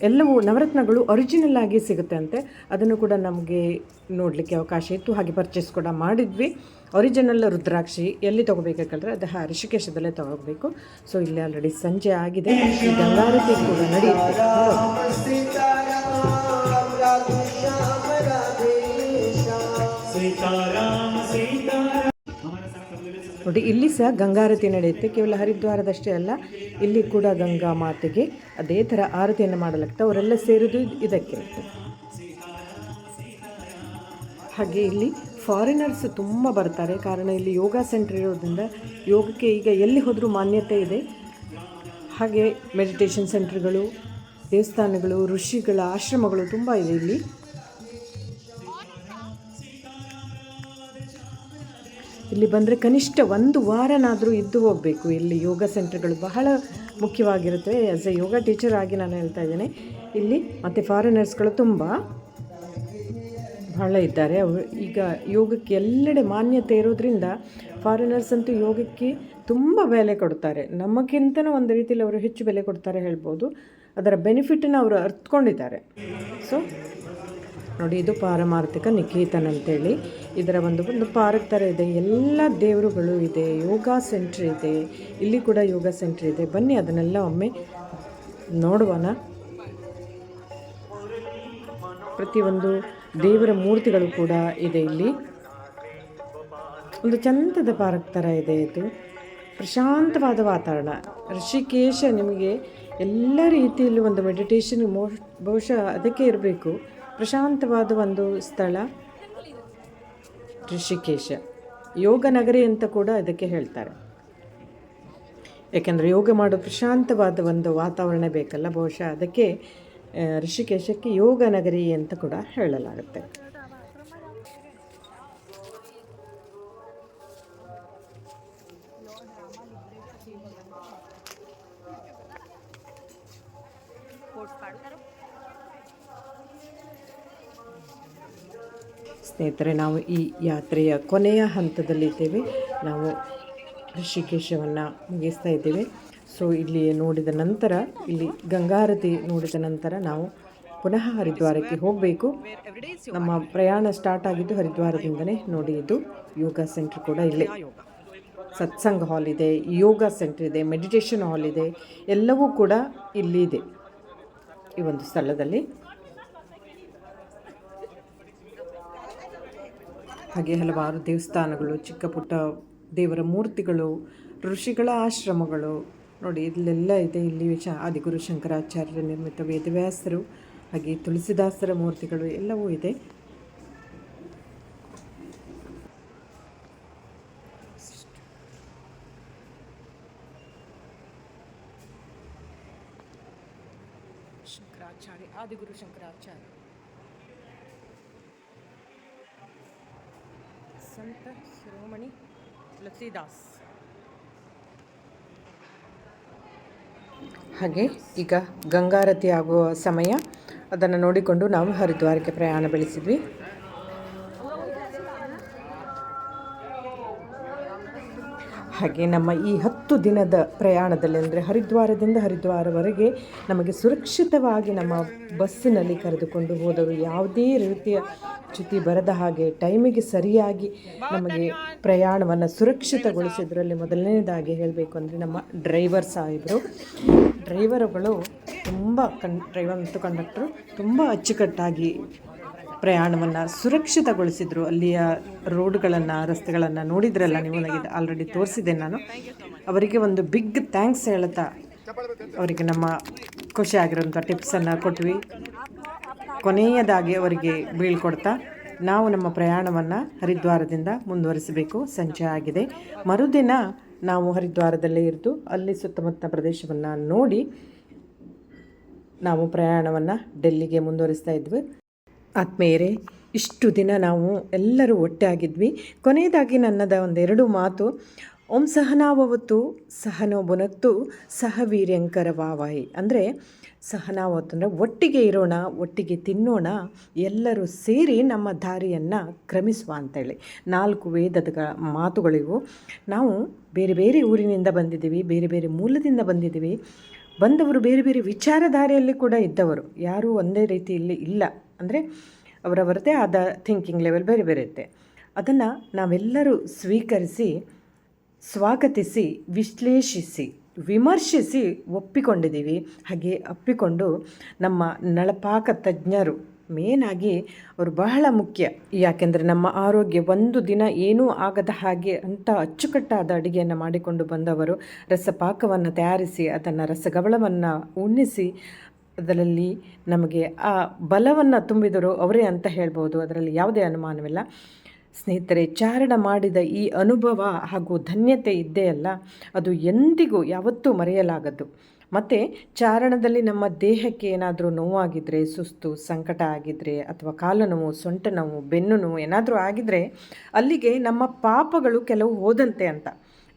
ಎಲ್ಲವೂ ನವರತ್ನಗಳು ಒರಿಜಿನಲ್ ಆಗಿ ಸಿಗುತ್ತೆ ಅಂತೆ. ಅದನ್ನು ಕೂಡ ನಮಗೆ ನೋಡಲಿಕ್ಕೆ ಅವಕಾಶ ಇತ್ತು. ಹಾಗೆ ಪರ್ಚೇಸ್ ಕೂಡ ಮಾಡಿದ್ವಿ. ಒರಿಜಿನಲ್ ರುದ್ರಾಕ್ಷಿ ಎಲ್ಲಿ ತೊಗೋಬೇಕಂದ್ರೆ ಅದು ಋಷಿಕೇಶದಲ್ಲೇ ತೊಗೋಬೇಕು. ಸೊ ಇಲ್ಲಿ ಆಲ್ರೆಡಿ ಸಂಜೆ ಆಗಿದೆ. ಗಂಗಾರತಿ ಕೂಡ ನಡೆಯುತ್ತೆ ನೋಡಿ ಇಲ್ಲಿ ಸಹ ಗಂಗಾರತಿ ನಡೆಯುತ್ತೆ. ಕೇವಲ ಹರಿದ್ವಾರದಷ್ಟೇ ಅಲ್ಲ, ಇಲ್ಲಿ ಕೂಡ ಗಂಗಾ ಮಾತೆಗೆ ಅದೇ ಥರ ಆರತಿಯನ್ನು ಮಾಡಲಾಗ್ತದೆ. ಅವರೆಲ್ಲ ಸೇರೋದು ಇದಕ್ಕೆ. ಹಾಗೆ ಇಲ್ಲಿ ಫಾರಿನರ್ಸ್ ತುಂಬ ಬರ್ತಾರೆ. ಕಾರಣ ಇಲ್ಲಿ ಯೋಗ ಸೆಂಟರ್ ಇರೋದ್ರಿಂದ ಯೋಗಕ್ಕೆ ಈಗ ಎಲ್ಲಿ ಹೋದರೂ ಮಾನ್ಯತೆ ಇದೆ. ಹಾಗೆ ಮೆಡಿಟೇಷನ್ ಸೆಂಟರ್ಗಳು ದೇವಸ್ಥಾನಗಳು, ಋಷಿಗಳ ಆಶ್ರಮಗಳು ತುಂಬ ಇದೆ ಇಲ್ಲಿ. ಇಲ್ಲಿ ಬಂದರೆ ಕನಿಷ್ಠ ಒಂದು ವಾರನಾದರೂ ಇದ್ದು ಹೋಗಬೇಕು. ಇಲ್ಲಿ ಯೋಗ ಸೆಂಟರ್ಗಳು ಬಹಳ ಮುಖ್ಯವಾಗಿರುತ್ತೆ. ಆ್ಯಸ್ ಎ ಯೋಗ ಟೀಚರ್ ಆಗಿ ನಾನು ಹೇಳ್ತಾ ಇದ್ದೇನೆ. ಇಲ್ಲಿ ಮತ್ತು ಫಾರಿನರ್ಸ್ಗಳು ತುಂಬ ಬಹಳ ಇದ್ದಾರೆ. ಅವರು ಈಗ ಯೋಗಕ್ಕೆ ಎಲ್ಲೆಡೆ ಮಾನ್ಯತೆ ಇರೋದ್ರಿಂದ ಫಾರಿನರ್ಸ್ ಅಂತೂ ಯೋಗಕ್ಕೆ ತುಂಬ ಬೆಲೆ ಕೊಡ್ತಾರೆ. ನಮಗಿಂತನೂ ಒಂದು ರೀತಿಯಲ್ಲಿ ಅವರು ಹೆಚ್ಚು ಬೆಲೆ ಕೊಡ್ತಾರೆ ಹೇಳ್ಬೋದು. ಅದರ ಬೆನಿಫಿಟನ್ನು ಅವರು ಅರ್ಥಕೊಂಡಿದ್ದಾರೆ ಸೊ ನೋಡಿ, ಇದು ಪಾರಮಾರ್ಥಿಕ ನಿಕೇತನ್ ಅಂತೇಳಿ. ಇದರ ಒಂದು ಒಂದು ಪಾರ್ಕ್ ಥರ ಇದೆ. ಎಲ್ಲ ದೇವರುಗಳು ಇದೆ, ಯೋಗ ಸೆಂಟ್ರ್ ಇದೆ, ಇಲ್ಲಿ ಕೂಡ ಯೋಗ ಸೆಂಟ್ರ್ ಇದೆ. ಬನ್ನಿ, ಅದನ್ನೆಲ್ಲ ಒಮ್ಮೆ ನೋಡುವನ. ಪ್ರತಿಯೊಂದು ದೇವರ ಮೂರ್ತಿಗಳು ಕೂಡ ಇದೆ ಇಲ್ಲಿ. ಒಂದು ಚಂದದ ಪಾರ್ಕ್ ಥರ ಇದೆ ಇದು. ಪ್ರಶಾಂತವಾದ ವಾತಾವರಣ. ಋಷಿಕೇಶ ನಿಮಗೆ ಎಲ್ಲ ರೀತಿಯಲ್ಲೂ ಒಂದು ಮೆಡಿಟೇಷನ್ ಮೋ, ಬಹುಶಃ ಅದಕ್ಕೆ ಇರಬೇಕು. ಪ್ರಶಾಂತವಾದ ಒಂದು ಸ್ಥಳ, ಋಷಿಕೇಶ. ಯೋಗ ನಗರಿ ಅಂತ ಕೂಡ ಅದಕ್ಕೆ ಹೇಳ್ತಾರೆ. ಯಾಕೆಂದರೆ ಯೋಗ ಮಾಡೋ ಪ್ರಶಾಂತವಾದ ಒಂದು ವಾತಾವರಣ ಬೇಕಲ್ಲ, ಬಹುಶಃ ಅದಕ್ಕೆ ಋಷಿಕೇಶಕ್ಕೆ ಯೋಗ ನಗರಿ ಅಂತ ಕೂಡ ಹೇಳಲಾಗುತ್ತೆ. ಸ್ನೇಹಿತರೆ, ನಾವು ಈ ಯಾತ್ರೆಯ ಕೊನೆಯ ಹಂತದಲ್ಲಿದ್ದೇವೆ. ನಾವು ಋಷಿಕೇಶವನ್ನು ಮುಗಿಸ್ತಾ ಇದ್ದೇವೆ. ಸೊ ಇಲ್ಲಿ ನೋಡಿದ ನಂತರ, ಇಲ್ಲಿ ಗಂಗಾರತಿ ನೋಡಿದ ನಂತರ ನಾವು ಪುನಃ ಹರಿದ್ವಾರಕ್ಕೆ ಹೋಗಬೇಕು. ನಮ್ಮ ಪ್ರಯಾಣ ಸ್ಟಾರ್ಟ್ ಆಗಿದ್ದು ಹರಿದ್ವಾರದಿಂದನೇ ನೋಡಿ ಇದು ಯೋಗ ಸೆಂಟರ್ ಕೂಡ ಇಲ್ಲಿ ಸತ್ಸಂಗ ಹಾಲ್ ಇದೆ, ಯೋಗ ಸೆಂಟರ್ ಇದೆ, ಮೆಡಿಟೇಷನ್ ಹಾಲ್ ಇದೆ, ಎಲ್ಲವೂ ಕೂಡ ಇಲ್ಲಿ ಇದೆ. ಈ ಒಂದು ಸ್ಥಳದಲ್ಲಿ ಹಾಗೆ ಹಲವಾರು ದೇವಸ್ಥಾನಗಳು, ಚಿಕ್ಕ ಪುಟ್ಟ ದೇವರ ಮೂರ್ತಿಗಳು, ಋಷಿಗಳ ಆಶ್ರಮಗಳು. ನೋಡಿ, ಇಲ್ಲೆಲ್ಲ ಇದೆ. ಇಲ್ಲಿ ಚ ಆದಿಗುರು ಶಂಕರಾಚಾರ್ಯರ ನಿರ್ಮಿತ ವೇದವ್ಯಾಸರು, ಹಾಗೆ ತುಳಸಿದಾಸರ ಮೂರ್ತಿಗಳು ಎಲ್ಲವೂ ಇದೆ. ಶಂಕರಾಚಾರ್ಯ, ಆದಿಗುರು ಶಂಕರಾಚಾರ್ಯ. ಸಂತ ಶಿರೋಮಣಿ ತುಳಸಿದಾಸ್ ಹಾಗೆ ಈಗ ಗಂಗಾರತಿ ಆಗುವ ಸಮಯ. ಅದನ್ನು ನೋಡಿಕೊಂಡು ನಾವು ಹರಿದ್ವಾರಕ್ಕೆ ಪ್ರಯಾಣ ಬೆಳೆಸಿದ್ವಿ. ಹಾಗೆ ನಮ್ಮ ಈ ಹತ್ತು ದಿನದ ಪ್ರಯಾಣದಲ್ಲಿ ಅಂದರೆ ಹರಿದ್ವಾರದಿಂದ ಹರಿದ್ವಾರವರೆಗೆ ನಮಗೆ ಸುರಕ್ಷಿತವಾಗಿ ನಮ್ಮ ಬಸ್ಸಿನಲ್ಲಿ ಕರೆದುಕೊಂಡು ಹೋದರು ಯಾವುದೇ ರೀತಿಯ ಚ್ಯುತಿ ಬರದ ಹಾಗೆ ಟೈಮಿಗೆ ಸರಿಯಾಗಿ ನಮಗೆ ಪ್ರಯಾಣವನ್ನು ಸುರಕ್ಷಿತಗೊಳಿಸಿದ್ರಲ್ಲಿ ಮೊದಲನೇದಾಗಿ ಹೇಳಬೇಕು ಅಂದರೆ ನಮ್ಮ ಡ್ರೈವರ್ ಸಾಹೇಬರು. ಡ್ರೈವರುಗಳು ತುಂಬ ಕನ್, ಡ್ರೈವರ್ ಮತ್ತು ಕಂಡಕ್ಟರು ತುಂಬ ಅಚ್ಚುಕಟ್ಟಾಗಿ ಪ್ರಯಾಣವನ್ನು ಸುರಕ್ಷಿತಗೊಳಿಸಿದರು. ಅಲ್ಲಿಯ ರೋಡ್ಗಳನ್ನು, ರಸ್ತೆಗಳನ್ನು ನೋಡಿದ್ರಲ್ಲ ನೀವು? ನನಗೆ ಆಲ್ರೆಡಿ ತೋರಿಸಿದೆ ನಾನು. ಅವರಿಗೆ ಒಂದು ಬಿಗ್ ಥ್ಯಾಂಕ್ಸ್ ಹೇಳ್ತಾ ಅವರಿಗೆ ನಮ್ಮ ಖುಷಿಯಾಗಿರೋಂಥ ಟಿಪ್ಸನ್ನು ಕೊಟ್ವಿ. ಕೊನೆಯದಾಗಿ ಅವರಿಗೆ ಬೀಳ್ಕೊಡ್ತಾ ನಾವು ನಮ್ಮ ಪ್ರಯಾಣವನ್ನು ಹರಿದ್ವಾರದಿಂದ ಮುಂದುವರಿಸಬೇಕು. ಸಂಜೆ ಆಗಿದೆ. ಮರುದಿನ ನಾವು ಹರಿದ್ವಾರದಲ್ಲೇ ಇದ್ದು ಅಲ್ಲಿ ಸುತ್ತಮುತ್ತ ಪ್ರದೇಶವನ್ನು ನೋಡಿ ನಾವು ಪ್ರಯಾಣವನ್ನು ಡೆಲ್ಲಿಗೆ ಮುಂದುವರಿಸ್ತಾ ಇದ್ವಿ. ಆತ್ಮೀಯರೇ, ಇಷ್ಟು ದಿನ ನಾವು ಎಲ್ಲರೂ ಒಟ್ಟಾಗಿದ್ವಿ ಕೊನೆಯದಾಗಿ ನನ್ನದ ಒಂದೆರಡು ಮಾತು, ಓಂ ಸಹನಾವವತ್ತು, ಸಹನೋ ಬುನತ್ತು ಸಹವೀರ್ಯಂಕರ ವಾವಾಯಿ ಅಂದರೆ ಸಹನಾವತ್ತು ಅಂದರೆ ಒಟ್ಟಿಗೆ ಇರೋಣ, ಒಟ್ಟಿಗೆ ತಿನ್ನೋಣ, ಎಲ್ಲರೂ ಸೇರಿ ನಮ್ಮ ದಾರಿಯನ್ನು ಕ್ರಮಿಸುವ ಅಂತೇಳಿ. ನಾಲ್ಕು ವೇದದ ಮಾತುಗಳಿವು. ನಾವು ಬೇರೆ ಬೇರೆ ಊರಿನಿಂದ ಬಂದಿದ್ದೀವಿ, ಬೇರೆ ಬೇರೆ ಮೂಲದಿಂದ ಬಂದಿದ್ದೀವಿ. ಬಂದವರು ಬೇರೆ ಬೇರೆ ವಿಚಾರಧಾರೆಯಲ್ಲಿ ಕೂಡ ಇದ್ದವರು. ಯಾರೂ ಒಂದೇ ರೀತಿಯಲ್ಲಿ ಇಲ್ಲ. ಅಂದರೆ ಅವರವರದೇ ಆದ ಥಿಂಕಿಂಗ್ ಲೆವೆಲ್ ಬೇರೆ ಬೇರೆ ಇರುತ್ತೆ. ಅದನ್ನು ನಾವೆಲ್ಲರೂ ಸ್ವೀಕರಿಸಿ, ಸ್ವಾಗತಿಸಿ, ವಿಶ್ಲೇಷಿಸಿ, ವಿಮರ್ಶಿಸಿ ಒಪ್ಪಿಕೊಂಡಿದ್ದೀವಿ. ಹಾಗೆ ಅಪ್ಪಿಕೊಂಡು ನಮ್ಮ ನಳಪಾಕ ತಜ್ಞರು ಮೇನಾಗಿ ಅವರು ಬಹಳ ಮುಖ್ಯ. ಯಾಕೆಂದರೆ ನಮ್ಮ ಆರೋಗ್ಯ ಒಂದು ದಿನ ಏನೂ ಆಗದ ಹಾಗೆ ಅಂತ ಅಚ್ಚುಕಟ್ಟಾದ ಅಡುಗೆಯನ್ನು ಮಾಡಿಕೊಂಡು ಬಂದವರು ರಸಪಾಕವನ್ನು ತಯಾರಿಸಿ, ಅದನ್ನು ರಸಗವಳವನ್ನು ಉಣ್ಣಿಸಿ ಅದರಲ್ಲಿ ನಮಗೆ ಆ ಬಲವನ್ನು ತುಂಬಿದರು ಅವರೇ ಅಂತ ಹೇಳ್ಬೋದು. ಅದರಲ್ಲಿ ಯಾವುದೇ ಅನುಮಾನವಿಲ್ಲ. ಸ್ನೇಹಿತರೆ, ಚಾರಣ ಮಾಡಿದ ಈ ಅನುಭವ ಹಾಗೂ ಧನ್ಯತೆ ಇದ್ದೇ ಅಲ್ಲ, ಅದು ಎಂದಿಗೂ ಯಾವತ್ತೂ ಮರೆಯಲಾಗದು ಮತ್ತು ಚಾರಣದಲ್ಲಿ ನಮ್ಮ ದೇಹಕ್ಕೆ ಏನಾದರೂ ನೋವಾಗಿದ್ದರೆ ಸುಸ್ತು, ಸಂಕಟ ಆಗಿದ್ದರೆ ಅಥವಾ ಕಾಲು ನೋವು, ಸೊಂಟ ನೋವು, ಬೆನ್ನು ನೋವು ಏನಾದರೂ ಆಗಿದ್ದರೆ ಅಲ್ಲಿಗೆ ನಮ್ಮ ಪಾಪಗಳು ಕೆಲವು ಹೋದಂತೆ ಅಂತ.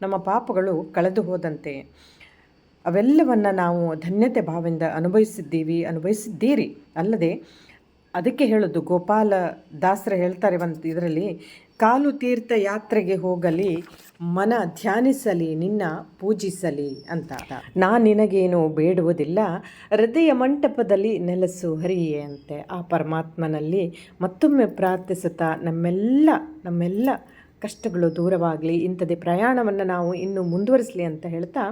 ನಮ್ಮ ಪಾಪಗಳು ಕಳೆದು ಹೋದಂತೆ. ಅವೆಲ್ಲವನ್ನು ನಾವು ಧನ್ಯತೆ ಭಾವದಿಂದ ಅನುಭವಿಸಿದ್ದೀವಿ, ಅನುಭವಿಸಿದ್ದೀರಿ. ಅಲ್ಲದೆ ಅದಕ್ಕೆ ಹೇಳೋದು ಗೋಪಾಲ ದಾಸರ ಹೇಳ್ತಾರೆ ಒಂದು ಇದರಲ್ಲಿ, ಕಾಲು ತೀರ್ಥ ಯಾತ್ರೆಗೆ ಹೋಗಲಿ, ಮನ ಧ್ಯಾನಿಸಲಿ, ನಿನ್ನ ಪೂಜಿಸಲಿ ಅಂತ. ನಾ ನಿನಗೇನು ಬೇಡುವುದಿಲ್ಲ, ಹೃದಯ ಮಂಟಪದಲ್ಲಿ ನೆಲೆಸು ಹರಿಯೇ ಅಂತೆ. ಆ ಪರಮಾತ್ಮನಲ್ಲಿ ಮತ್ತೊಮ್ಮೆ ಪ್ರಾರ್ಥಿಸುತ್ತಾ ನಮ್ಮೆಲ್ಲ ನಮ್ಮೆಲ್ಲ ಕಷ್ಟಗಳು ದೂರವಾಗಲಿ, ಇಂಥದ್ದೇ ಪ್ರಯಾಣವನ್ನು ನಾವು ಇನ್ನೂ ಮುಂದುವರಿಸಲಿ ಅಂತ ಹೇಳ್ತಾ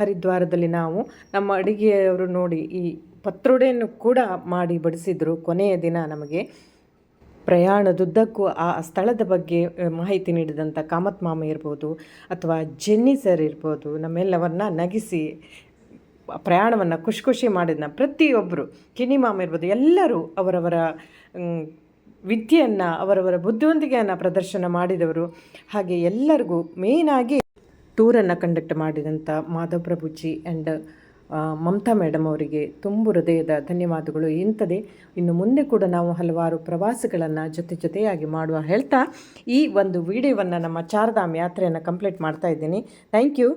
ಹರಿದ್ವಾರದಲ್ಲಿ ನಾವು ನಮ್ಮ ಅಡುಗೆಯವರು ನೋಡಿ ಈ ಪತ್ರೊಡೆಯನ್ನು ಕೂಡ ಮಾಡಿ ಬಡಿಸಿದ್ರು. ಕೊನೆಯ ದಿನ ನಮಗೆ ಪ್ರಯಾಣದುದ್ದಕ್ಕೂ ಆ ಸ್ಥಳದ ಬಗ್ಗೆ ಮಾಹಿತಿ ನೀಡಿದಂಥ ಕಾಮತ್ ಮಾಮ ಇರ್ಬೋದು ಅಥವಾ ಜೆನ್ನಿ ಸರ್ ಇರ್ಬೋದು, ನಮ್ಮೆಲ್ಲವನ್ನ ನಗಿಸಿ ಪ್ರಯಾಣವನ್ನು ಖುಷಿ ಖುಷಿ ಮಾಡಿದ್ನ ಪ್ರತಿಯೊಬ್ಬರು ಕಿನಿ ಮಾಮ ಇರ್ಬೋದು, ಎಲ್ಲರೂ ಅವರವರ ವಿದ್ಯೆಯನ್ನು ಅವರವರ ಬುದ್ಧಿವಂತಿಕೆಯನ್ನು ಪ್ರದರ್ಶನ ಮಾಡಿದವರು. ಹಾಗೆ ಎಲ್ಲರಿಗೂ ಮೇಯ್ನಾಗಿ ಟೂರನ್ನು ಕಂಡಕ್ಟ್ ಮಾಡಿದಂಥ ಮಾಧವ್ ಪ್ರಭುಜಿ ಆ್ಯಂಡ್ ಮಮತಾ ಮೇಡಮ್ ಅವರಿಗೆ ತುಂಬು ಹೃದಯದ ಧನ್ಯವಾದಗಳು. ಇಂಥದೇ ಇನ್ನು ಮುಂದೆ ಕೂಡ ನಾವು ಹಲವಾರು ಪ್ರವಾಸಗಳನ್ನು ಜೊತೆ ಜೊತೆಯಾಗಿ ಮಾಡುವ ಹೇಳ್ತಾ ಈ ಒಂದು ವಿಡಿಯೋವನ್ನು ನಮ್ಮ ಚಾರಧಾಮ್ ಯಾತ್ರೆಯನ್ನು ಕಂಪ್ಲೀಟ್ ಮಾಡ್ತಾ ಇದ್ದೀನಿ. Thank you.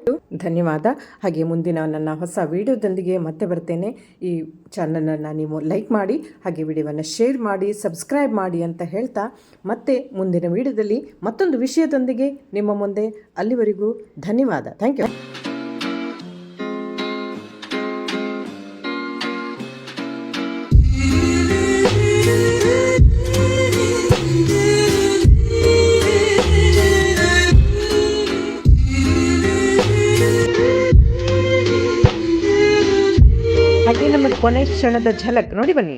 ಧನ್ಯವಾದ. ಹಾಗೆ ಮುಂದಿನ ನನ್ನ ಹೊಸ ವಿಡಿಯೋದೊಂದಿಗೆ ಮತ್ತೆ ಬರ್ತೇನೆ. ಈ ಚಾನಲನ್ನು ನೀವು ಲೈಕ್ ಮಾಡಿ, ಹಾಗೆ ವಿಡಿಯೋವನ್ನು ಶೇರ್ ಮಾಡಿ, ಸಬ್ಸ್ಕ್ರೈಬ್ ಮಾಡಿ ಅಂತ ಹೇಳ್ತಾ ಮತ್ತೆ ಮುಂದಿನ ವಿಡಿಯೋದಲ್ಲಿ ಮತ್ತೊಂದು ವಿಷಯದೊಂದಿಗೆ ನಿಮ್ಮ ಮುಂದೆ ಅಲ್ಲಿವರೆಗೂ ಧನ್ಯವಾದ. Thank you. ಕೊನೆ ಕ್ಷಣದ ಝಲಕ್ ನೋಡಿ ಬನ್ನಿ.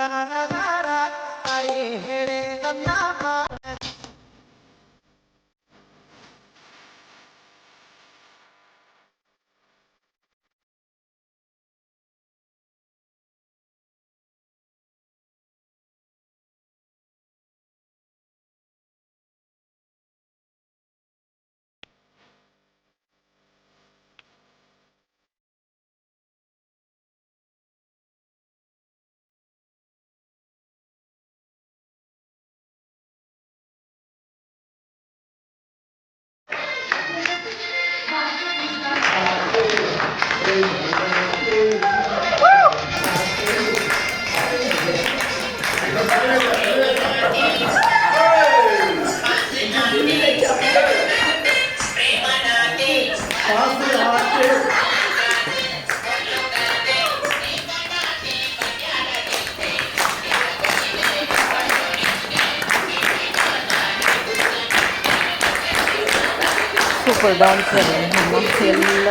I hate it, I'm not ดอนเขินหันมาเขิน